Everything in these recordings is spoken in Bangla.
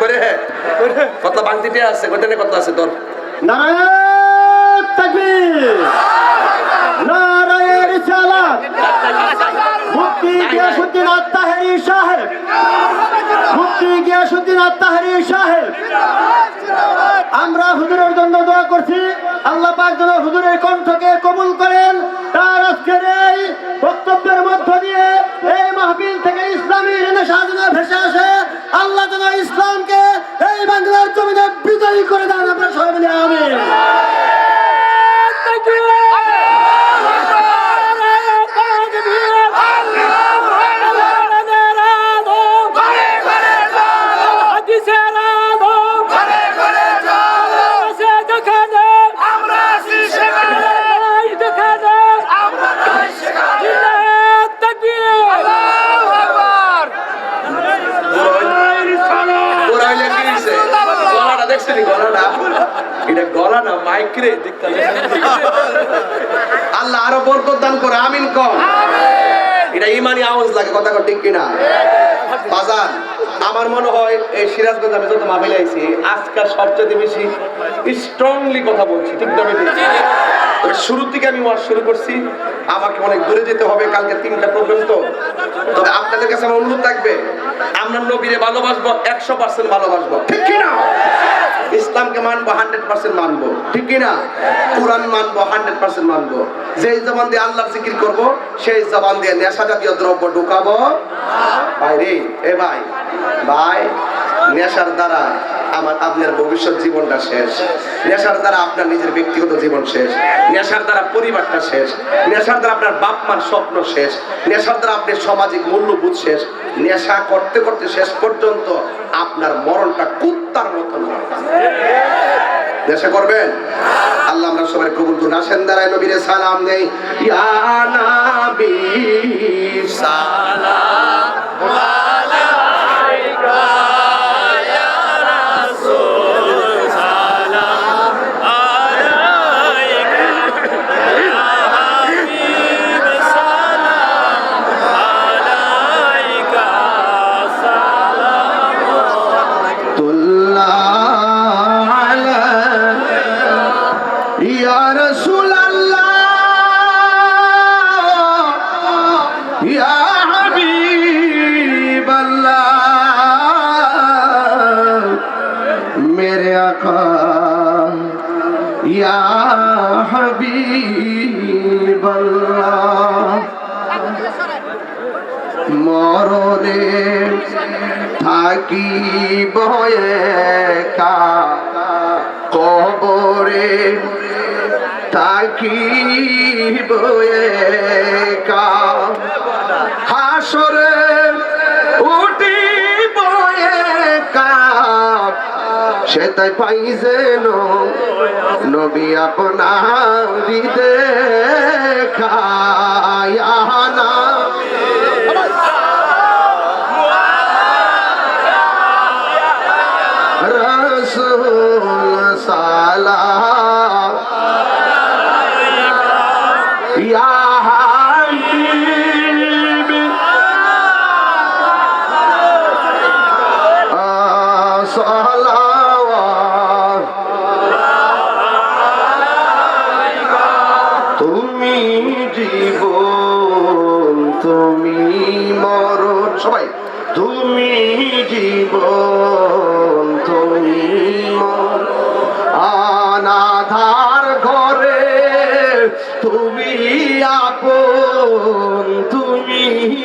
করে হ্যাঁ কত বাংতিতে আছে কত কত আছে তোর নারায়ণ নারায়ণ আমরা হুজুরের জন্য দোয়া করছি। আল্লাহ পাক যেন হুজুরের কণ্ঠকে কবুল করেন। তার আজকের এই বক্তব্যের মধ্য দিয়ে এই মাহফিল থেকে ইসলামী রেনেসাঁ যেন ভেসে আসে। আল্লাহ যেন এটা গলা না মাইক রে দেখতে আল্লাহ আরও বরকত দান করে আমিন কম। এটা ইমানি আওয়াজ লাগে কথা ঠিক কিনা? বাজার আমার মনে হয় এই সিরাজগঞ্জ আমি যত মাহফিলে আইছি আজকাল সবচেয়ে বেশি স্ট্রংলি কথা বলছি ঠিক না? শুরুর থেকে আমি ওয়াজ শুরু করছি আমাকে অনেক দূরে যেতে হবে কালকে তিনটা প্রোগ্রাম তো। তবে আপনাদের কাছে আমার অনুরোধ থাকবে আমরা নবীরে ভালোবাসবো, একশো পার্সেন্ট ভালোবাসবো। ঠিক কিনা? ইসলামকে মানবো, হান্ড্রেড পার্সেন্ট মানবো। ঠিক কিনা? কোরআন মানবো, হান্ড্রেড পার্সেন্ট মানবো। যেই জবান দিয়ে আল্লাহ জিকির করব, সেই জবান দিয়ে নেশা জাতীয় দ্রব্য ঢুকাবো। ভাই রে এ ভাই ভাই, নেশার দ্বারা। আমার আপনার ভবিষ্যৎ জীবনটা শেষ। নেশার দ্বারা আপনার নিজের ব্যক্তিগত জীবন শেষ। নেশার দ্বারা পরিবারটা শেষ। নেশার দ্বারা আপনার বাপ মার স্বপ্ন শেষ। নেশার দ্বারা আপনার সামাজিক মূল্যবোধ শেষ। নেশা করতে করতে শেষ পর্যন্ত আপনার মরণটা কুত্তার মতন নেশা করবেন? আল্লাহ আমরা সবাই কবুল করুন। আসেন দাঁড়ায় নবীরে সালাম নেই ইয়া নাবি, সালাম। থাকি বয়েকা কবরে থাকি বয়েকা হাসরে উঠি বয়েকা সেটাই পাই যেন নবী আপনার দেখা না রসুল সালা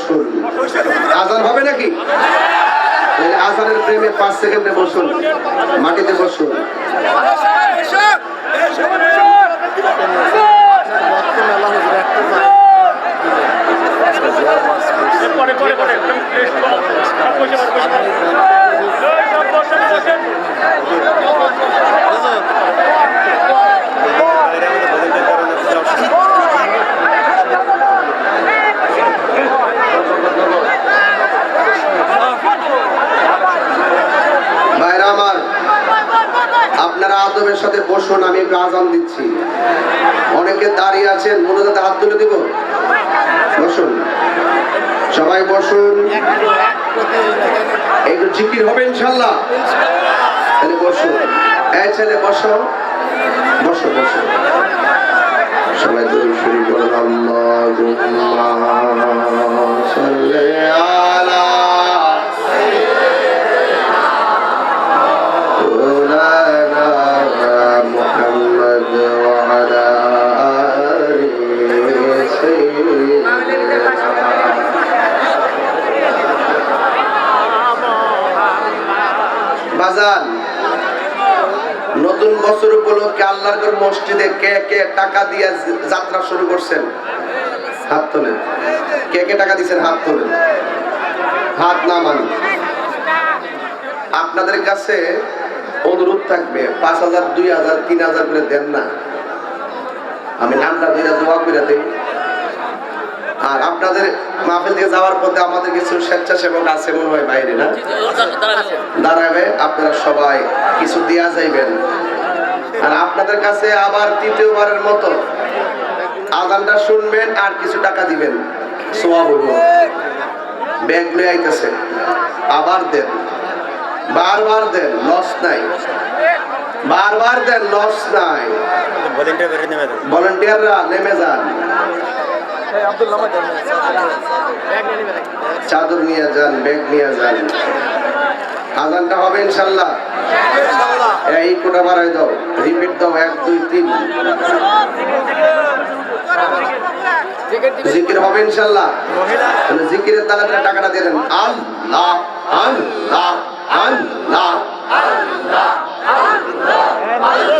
বসুন। আজান হবে নাকি? আজানের প্রেমে পাঁচ সেকেন্ডে বসুন মাটিতে বসুন। পরে পরে পরে বসে বসে বসে ভাইরা আমার আপনারা আদবের সাথে বসুন আমি একটু আজান দিচ্ছি অনেকে দাঁড়িয়ে আছেন মনোজাতে হাত তুলে দিব বসুন সবাই বসুন জিকির হবে ইনশাল্লাহ তাহলে বসো। এই ছেলে বসো। বসো বসো। সবাই আল্লাহুম্মা বাজান নতুন বছর উপলক্ষে আল্লাহর মসজিদে কে কে টাকা দিয়ে যাত্রা শুরু করছেন? হাত তোলেন। কে কে টাকা দিচ্ছেন হাত তোলেন। হাত নামান আপনাদের কাছে অনুরোধ থাকবে, পাঁচ হাজার, দুই হাজার, তিন হাজার করে দেন না। আমি নামটা দিয়ে দোয়া করে দিই। আর আপনাদের মাহফিল দিয়ে যাওয়ার পথে আমাদের কিছু স্বেচ্ছাসেবক আছে মনে হয় বাইরে না? দাঁড়াবে আপনারা সবাই কিছু দেয়া যাইবেন। আর আপনাদের কাছে আবার তৃতীয়বারের মতো আজানটা শুনবেন আর কিছু টাকা দিবেন। সোয়া বলব। ব্যাংক লয়ে আইতেছে। আবার দেন। বারবার দেন লস নাই। বারবার দেন লস নাই। ভলেন্টিয়াররা নেমে যান। চাদর নিয়ে যান ব্যাগ নিয়ে যান। আজানটা হবে ইনশাল্লাহ। এই কোটা বাড়াই দাও রিপিট দাও এক দুই তিন। জিকির হবে ইনশাল্লাহ। তাহলে জিকিরের তালা তালা টাকাটা দিয়ে দেন। আল্লাহ আল্লাহ আল্লাহ নাম ডাকলে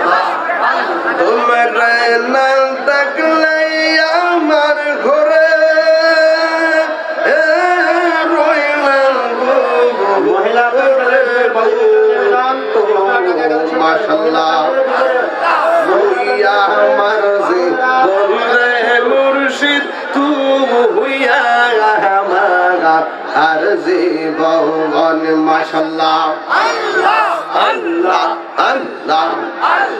আমার ঘরে। এ রইলাম গো মহিলা মাশাল্লাহ হইয়া আমার যে মুর্শিদ তু হইয়া আমার আর জীবন মাশাল্লাহ আল্লাহ। আল্লাহ!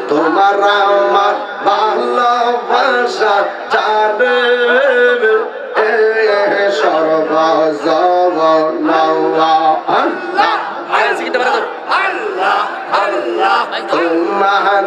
তোমার আমার ভালোবাসা জানে। সর্ব আল্লাহ আল্লাহ। তোমার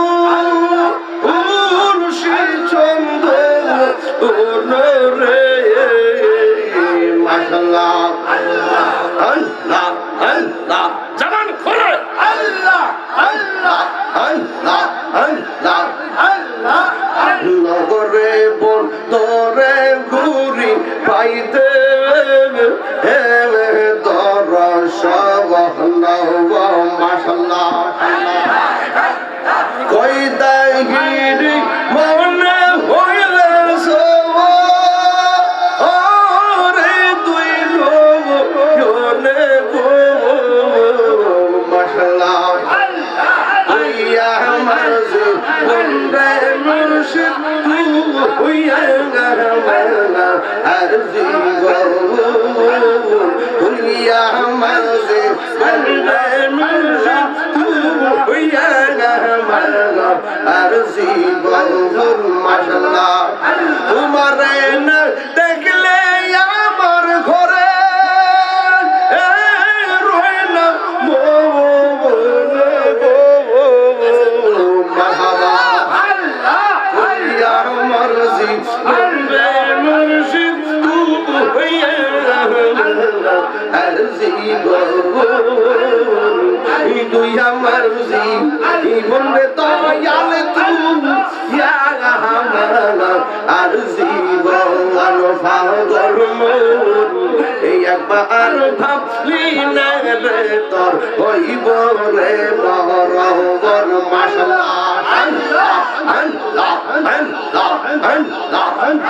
রে আল্লাহ আল্লাহ আর জীবন মাশাল্লাহ তোমার না একবার ভাবলি না রে তোর হইব রে বরবর। মাশাল্লাহ আল্লাহ আল্লাহ আল্লাহ আল্লাহ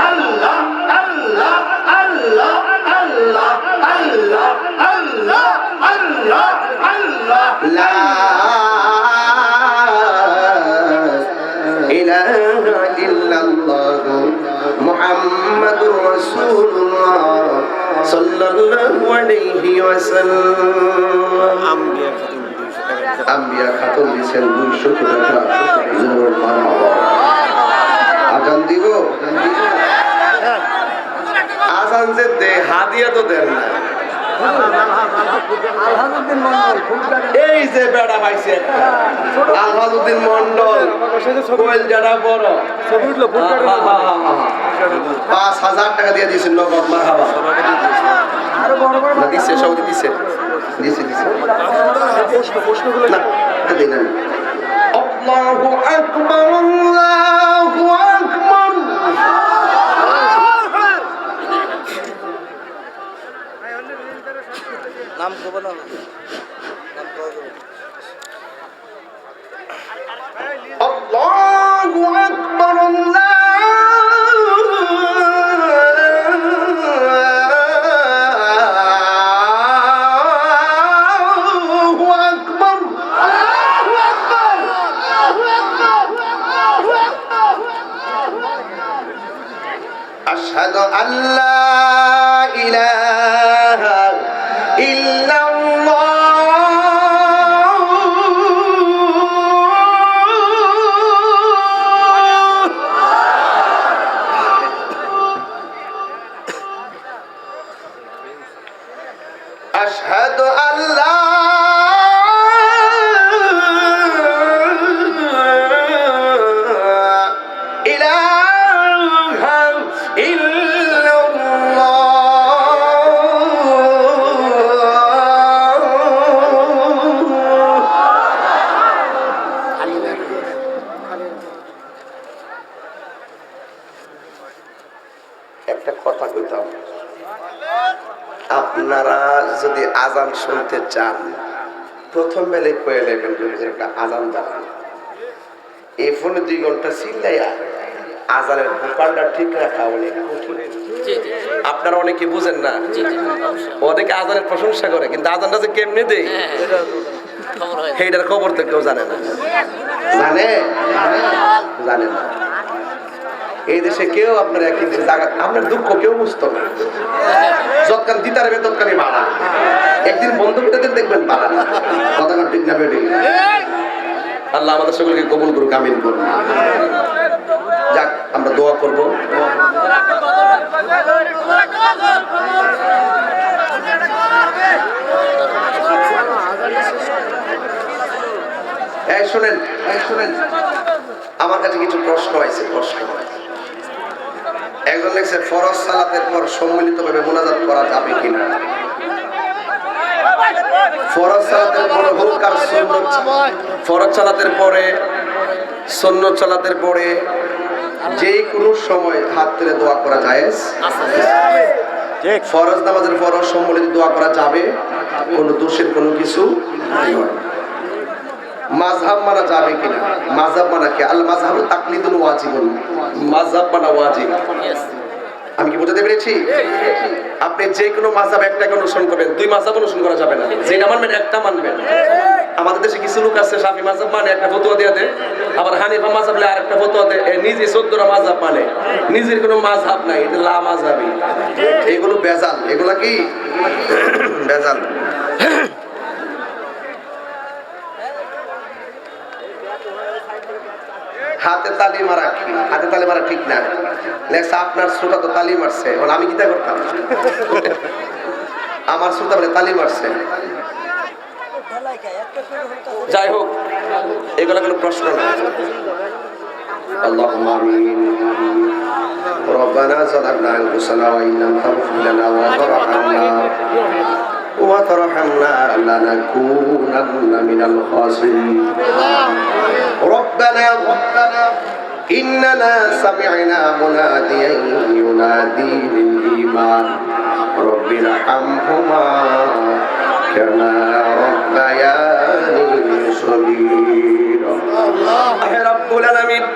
আল্লাহ আল্লাহ আল্লাহ আল্লাহ আল্লাহ আল্লাহ সাল্লাল্লাহু আলাইহি ওয়াসাল্লাম আম্বিয়া খাতুন দিছেন 200 টাকা জোর মারহাবা আজান দিব আজান যে দে হাদিয়া তো দেন না এই যে বেড়া পাইছে আলহাজুদ্দিন মন্ডল কোয়েল যারা বড়। পাঁচ হাজার টাকা দিয়ে দিয়েছেন নগদ মা হাবা দিচ্ছে সৌদি দিচ্ছে দিচ্ছে দিচ্ছে না দিন الله أكبر الله أكبر নাম কব না নাম কব আল্লাহ চান। প্রথম বেলে কয়ে যদি একটা আজান দাঁড়ান এই ফোনে দুই ঘণ্টা চিল্লাইয়া আজানের ভোকালটা ঠিক রাখা অনেক আপনারা অনেকে বুঝেন না। অনেকে আজানের প্রশংসা করে কিন্তু আজানটা যে কেমনে দেয়? সেইটার খবর তো কেউ জানে না। জানে? জানে না। এই দেশে কেউ আপনার এক ইঞ্চি জায়গা আপনার দুঃখ কেউ বুঝতো না। যৎকান দিতে পারবে তৎকানই বাড়া। একদিন বন্ধ করে দেন দেখবেন বাড়া। কথা ঠিক না বেটি আল্লাহ আমাদের সকলকে কবুল করুক, আমিন করুন যাক, আমরা দোয়া করব। এই শুনেন এই শুনেন। আমার কাছে কিছু প্রশ্ন আছে, প্রশ্ন একজন লেখছে ফরজ সালাতের পর সম্মিলিতভাবে মোনাজাত করা যাবে কিনা? ফরজ সালাতের পরে হোক আর সুন্নত ফরজ সালাতের পরে সুন্নত সালাতের পরে যে কোনো সময় হাত তুলে দোয়া করা যায় ফরজ নামাজের ফরজ সম্মিলিত দোয়া করা যাবে? কোনো দোষের কোনো কিছু নয়। মাযহাব মানা যাবে কিনা? মাযহাব মানা কি? আল মাযহাবু তাকলিদুল ওয়াজিবুন। মাযহাব মানা ওয়াজিব। আমি কি বোঝাতে পেরেছি? আপনি যে কোনো মাযহাব একটাকে অনুসরণ করবেন দুই মাযহাব অনুসরণ করা যাবে না। যেটা মানবেন একটা মানবেন। আমাদের দেশে কিছু লোক আছে শাফি মাযহাব মানে একটা ফতোয়া দিয়ে দেয়। আবার হানিফা মাযহাব বলে আরেকটা ফতোয়া দেয়। নিজে চোদ্দটা মাযহাব মানে। নিজের কোনো মাযহাব নাই এটা লা মাযহাবি। এগুলো বেজাল। এগুলা কি? বেজাল। হাতে তালি মারা কি হাতে তালি মারা ঠিক না লেখছে আপনার শ্রোতা তো তালি মারছে বলে আমি কিতা করতাম আমার শ্রোতা বলে তালি মারছে যাই হোক এগুলো কোনো প্রশ্ন না اللهم آمين ربنا ظلمنا أنفسنا وإن لم تغفر لنا وترحمنا وترحمنا لنكونن من الخاسرين. ربنا ربنا إننا سمعنا مناديا ينادي للإيمان. رب ارحمهما كما ربياني صغيرا. رب العالمين.